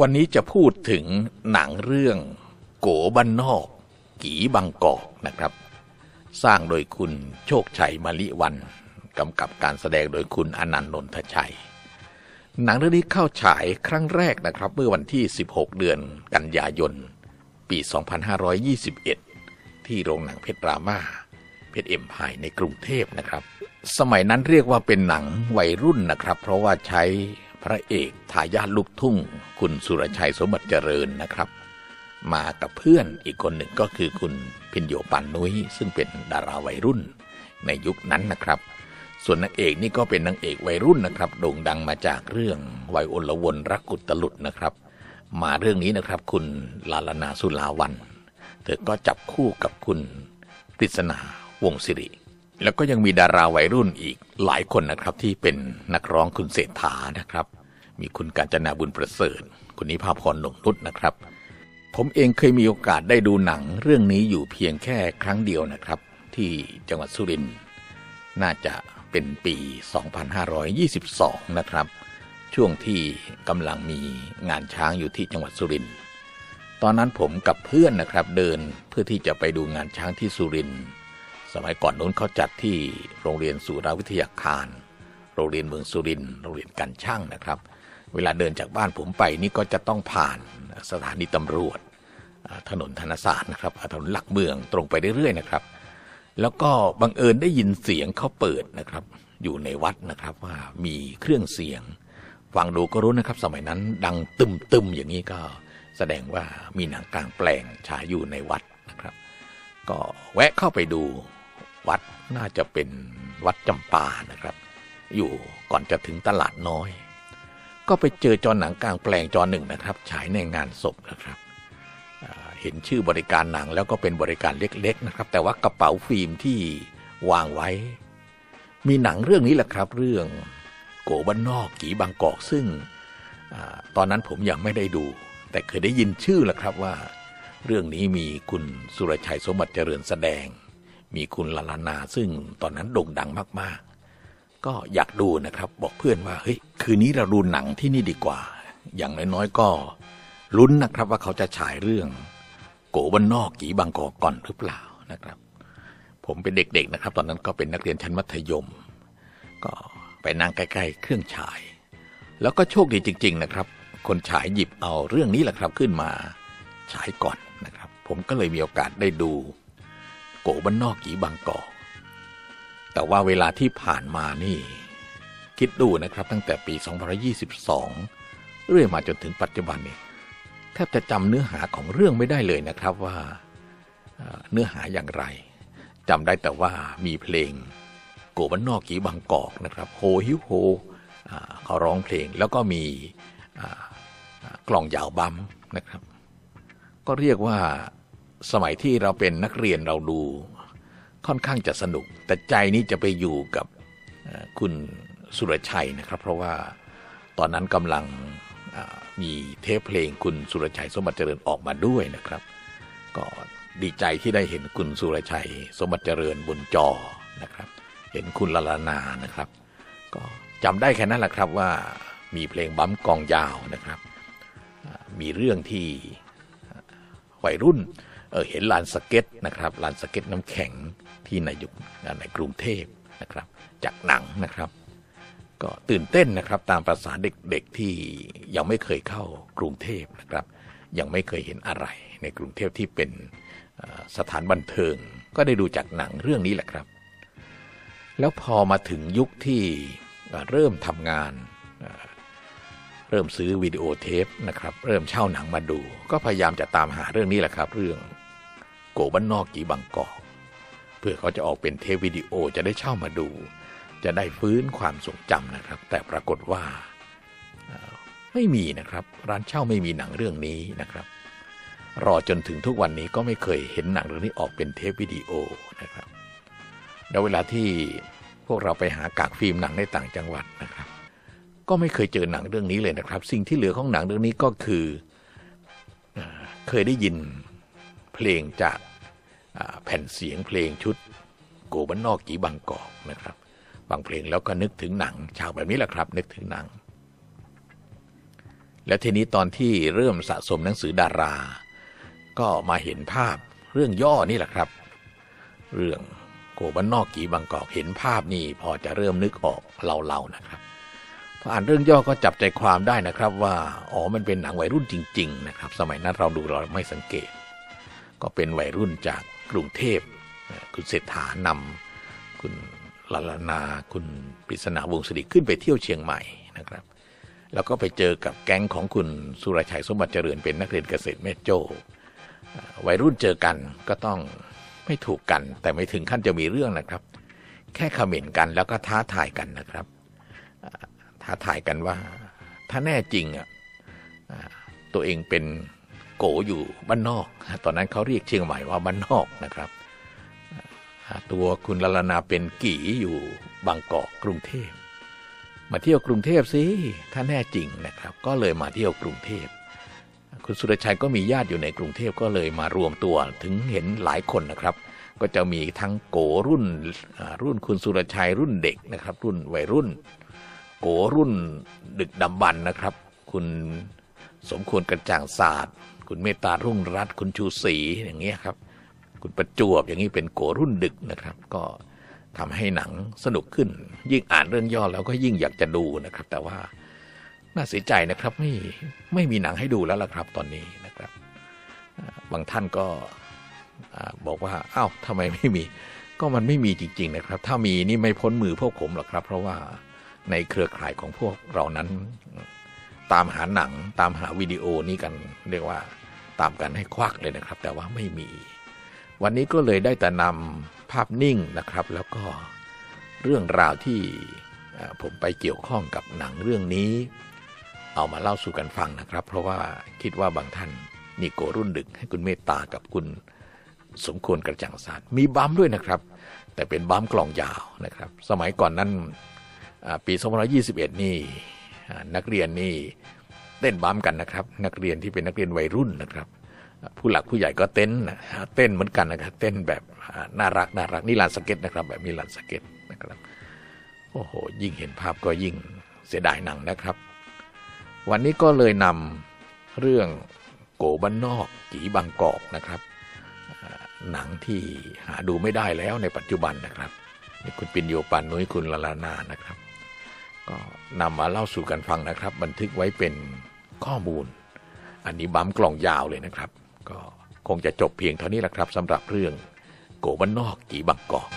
วันนี้จะพูดถึงหนังเรื่องโกบ้านนอก กีบางกอกนะครับ สร้างโดยคุณโชคชัยมาลิวันกำกับการแสดงโดยคุณอนันต์นนทชัย หนังเรื่องนี้เข้าฉายครั้งแรกนะครับ เมื่อวันที่ 16 เดือนกันยายน ปี 2521 ที่โรงหนังเพชรรามาเพชรเอ็มพายในกรุงเทพนะครับ สมัยนั้นเรียกว่าเป็นหนังวัยรุ่นนะครับ เพราะว่าใช้ พระเอกทายาทลูกทุ่ง คุณสุรชัยสมบัติเจริญนะครับ มากับเพื่อนอีกคนหนึ่งก็คือคุณพินโยปันนุ้ยซึ่งเป็นดาราวัยรุ่นในยุคนั้นนะครับ ส่วนนางเอกนี่ก็เป็นนางเอกวัยรุ่นนะครับโด่งดังมาจากเรื่องวัยอลวนรักกุตลุดนะครับ มาเรื่องนี้นะครับ คุณลาลนาสุลาวันเธอก็จับคู่กับคุณปริศนาวงศิริแล้วก็ยังมีดาราวัยรุ่นอีกหลายคนนะครับที่เป็นนักร้องคุณเศรษฐานะครับ มีคุณกาญจนาบุญประเสริฐคุณนิพาพรหนงนุษนะครับ ผมเองเคยมีโอกาสได้ดูหนังเรื่องนี้อยู่เพียงแค่ครั้งเดียวนะครับ ที่จังหวัดสุรินทร์น่าจะเป็นปี 2522 นะครับ ช่วงที่กำลังมีงานช้างอยู่ที่จังหวัดสุรินทร์ตอนนั้นผมกับเพื่อนนะครับเดินเพื่อที่จะไปดูงานช้างที่สุรินทร์สมัยก่อนนู้นเขาจัดที่โรงเรียนสุราวิทยาคาร โรงเรียนเมืองสุรินทร์โรงเรียนกันช่างนะครับ เวลาเดินจากบ้านผมไปนี่ก็จะต้องผ่านสถานีตำรวจ ถนนธนศาสตร์นะครับถนนหลักเมืองตรงไปเรื่อยๆนะครับ แล้วก็บังเอิญได้ยินเสียงเขาเปิดนะครับ อยู่ในวัดนะครับว่ามีเครื่องเสียงฟังดูก็รู้นะครับ สมัยนั้นดังตึมๆอย่างนี้ก็แสดงว่ามีหนังกลางแปลงฉายอยู่ในวัดนะครับ ก็แวะเข้าไปดูวัดน่าจะเป็นวัดจำปานะครับ อยู่ก่อนจะถึงตลาดน้อย ก็ไปเจอจอหนังกลางแปลงจอหนึ่งนะครับ ฉายในงานศพนะครับเห็นชื่อบริการหนังแล้วก็เป็นบริการเล็ก ๆ นะครับ แต่ว่ากระเป๋าฟิล์มที่วางไว้ มีหนังเรื่องนี้แหละครับ เรื่องโกบ้านนอกกีบางกอกซึ่งอตอนนั้นผมยังไม่ได้ดู แต่เคยได้ยินชื่อแหละครับว่า เรื่องนี้มีคุณสุรชัยสมบัติเจริญแสดง มีคุณลลานาซึ่งตอนนั้นโด่งดังมากๆ ก็อยากดูนะครับ บอกเพื่อนว่าเฮ้ยคืนนี้เราดูหนังที่นี่ดีกว่า อย่างน้อยๆก็ลุ้นนะครับว่าเขาจะฉายเรื่อง โกบ้านนอกกีบางกอก่อนหรือเปล่านะครับ ผมเป็นเด็กๆนะครับ ตอนนั้นก็เป็นนักเรียนชั้นมัธยม ก็ไปนั่งใกล้ๆเครื่องฉาย แล้วก็โชคดีจริง ๆนะครับ คนฉายหยิบเอาเรื่องนี้แหละครับขึ้นมาฉายก่อนนะครับ ผมก็เลยมีโอกาสได้ดู โกบ้านนอกกีบางกอก แต่ว่าเวลาที่ผ่านมานี่ คิดดูนะครับตั้งแต่ปี 2022 เรื่อยมาจนถึงปัจจุบันนี่แทบจะจำเนื้อหาของเรื่องไม่ได้เลยนะครับว่าเนื้อหาอย่างไรจำได้แต่ว่ามีเพลงโกบันนอกกีบางกอกนะครับโฮฮิวโฮเขาร้องเพลงแล้วก็มีอ่าอ่ากลองยาวบัมนะครับ ก็เรียกว่าสมัยที่เราเป็นนักเรียนเราดู ค่อนข้างจะสนุก แต่ใจนี้จะไปอยู่กับคุณสุรชัยนะครับ เพราะว่าตอนนั้นกำลังมีเทปเพลงคุณสุรชัยสมบัติเจริญออกมาด้วยนะครับ ก็ดีใจที่ได้เห็นคุณสุรชัย สมบัติเจริญบนจอนะครับ เห็นคุณลลานานะครับ ก็จำได้แค่นั้นแหละครับว่ามีเพลงบั๊มกองยาวนะครับ มีเรื่องที่วัยรุ่น เออเห็นลานสเก็ตนะครับลานสเก็ตน้ำแข็งที่ในยุคในกรุงเทพนะครับ จากหนังนะครับ ก็ตื่นเต้นนะครับตามภาษาเด็กๆที่ยังไม่เคยเข้ากรุงเทพนะครับ ยังไม่เคยเห็นอะไร ในกรุงเทพที่เป็นสถานบันเทิง ก็ได้ดูจากหนังเรื่องนี้แหละครับ แล้วพอมาถึงยุคที่เริ่มทำงานเริ่มซื้อวิดีโอเทปนะครับ เริ่มเช่าหนังมาดู ก็พยายามจะตามหาเรื่องนี้แหละครับ เรื่อง โกบ้านนอกกีบางกอกเพื่อเขาจะออกเป็นเทปวิดีโอจะได้เช่ามาดู จะได้ฟื้นความทรงจำนะครับ แต่ปรากฏว่าไม่มีนะครับ ร้านเช่าไม่มีหนังเรื่องนี้นะครับ รอจนถึงทุกวันนี้ก็ไม่เคยเห็นหนังเรื่องนี้ออกเป็นเทปวิดีโอนะครับ แล้วเวลาที่พวกเราไปหากากฟิล์มหนังในต่างจังหวัดนะครับ ก็ไม่เคยเจอหนังเรื่องนี้เลยนะครับ สิ่งที่เหลือของหนังเรื่องนี้ก็คืออเคยได้ยิน เพลงจากแผ่นเสียงเพลงชุดโกบันนอกกีบางกอกนะครับฟังเพลงแล้วก็นึกถึงหนังฉากแบบนี้แหละครับ นึกถึงหนัง แล้วทีนี้ตอนที่เริ่มสะสมหนังสือดารา ก็มาเห็นภาพเรื่องย่อนี่แหละครับ เรื่องโกบันนอกกีบางกอกเห็นภาพนี่พอจะเริ่มนึกออกเราๆนะครับพออ่านเรื่องย่อก็จับใจความได้นะครับว่าอ๋อมันเป็นหนังวัยรุ่นจริง ๆ นะครับ สมัยนั้นเราดูเราไม่สังเกต ก็เป็นวัยรุ่นจากกรุงเทพ คุณเศรษฐานำคุณลลนา คุณปริศนาวงศิริขึ้นไปเที่ยวเชียงใหม่นะครับ แล้วก็ไปเจอกับแก๊งของคุณสุรชัยสมบัติเจริญเป็นนักเรียนเกษตรแม่โจ้เอ่อวัยรุ่นเจอกันก็ต้องไม่ถูกกัน แต่ไม่ถึงขั้นจะมีเรื่องนะครับ แค่ขม่นกันแล้วก็ท้าทายกันนะครับท้าทายกันว่า ถ้าแน่จริงอะตัวเองเป็น โกอยู่บ้านนอก ตอนนั้นเขาเรียกเชียงใหม่ว่าบ้านนอกนะครับ ตัวคุณลลนาเป็นกี่อยู่บางกอกกรุงเทพ มาเที่ยวกรุงเทพสิถ้าแน่จริงนะครับ ก็เลยมาเที่ยวกรุงเทพ คุณสุรชัยก็มีญาติอยู่ในกรุงเทพก็เลยมารวมตัวถึงเห็นหลายคนนะครับ ก็จะมีทั้งโกรุ่นรุ่นคุณสุรชัยรุ่นเด็กนะครับ รุ่นวัยรุ่น โกรุ่นดึกดำบรรพ์นะครับ คุณสมควรกระจ่างศาสตร์ คุณเมตตารุ่งรัตคุณชูศรีอย่างเงี้ยครับ คุณประจวบอย่างนี้เป็นโกรุ่นดึกนะครับ ก็ทำให้หนังสนุกขึ้น ยิ่งอ่านเรื่องย่อแล้วก็ยิ่งอยากจะดูนะครับ แต่ว่าน่าเสียใจนะครับไม่ไม่มีหนังให้ดูแล้วล่ะครับตอนนี้นะครับ บางท่านก็บอกว่าอ้าวทำไมไม่มี ก็มันไม่มีจริง ๆ นะครับ ถ้ามีนี่ไม่พ้นมือพวกผมหรอกครับ เพราะว่าในเครือข่ายของพวกเรานั้น ตามหาหนังตามหาวิดีโอนี้กันเรียกว่าตามกันให้ควักเลยนะครับ แต่ว่าไม่มี วันนี้ก็เลยได้แต่นำภาพนิ่งนะครับ แล้วก็เรื่องราวที่ผมไปเกี่ยวข้องกับหนังเรื่องนี้ เอามาเล่าสู่กันฟังนะครับ เพราะว่าคิดว่าบางท่านนี่โกรุ่นดึกให้คุณเมตตากับคุณสมควรกระจ่างศาสตร์มีบัมด้วยนะครับ แต่เป็นบัมกล่องยาวนะครับ สมัยก่อนนั้นปี2521 นี่อ่ นักเรียนนี่เต้นบัมกันนะครับ นักเรียนที่เป็นนักเรียนวัยรุ่นนะครับ ผู้หลักผู้ใหญ่ก็เต้นนะเต้นเหมือนกันนะครับ เต้นแบบน่ารักน่ารักนี่ลานสเก็ตนะครับ แบบนี้ลานสเก็ตนะครับโอ้โหยิ่งเห็นภาพก็ยิ่งเสียดายหนังนะครับ วันนี้ก็เลยนำเรื่องโกบ้านนอกกีบางกอกนะครับหนังที่หาดูไม่ได้แล้วในปัจจุบันนะครับนี่คุณปินโยปันนุ้ยคุณละลานานะครับ ก็ นำมาเล่าสู่กันฟังนะครับ บันทึกไว้เป็นข้อมูล อันนี้บัมกล่องยาวเลยนะครับ ก็คงจะจบเพียงเท่านี้แหละครับสำหรับเรื่องโกบันนอกกีบังกอก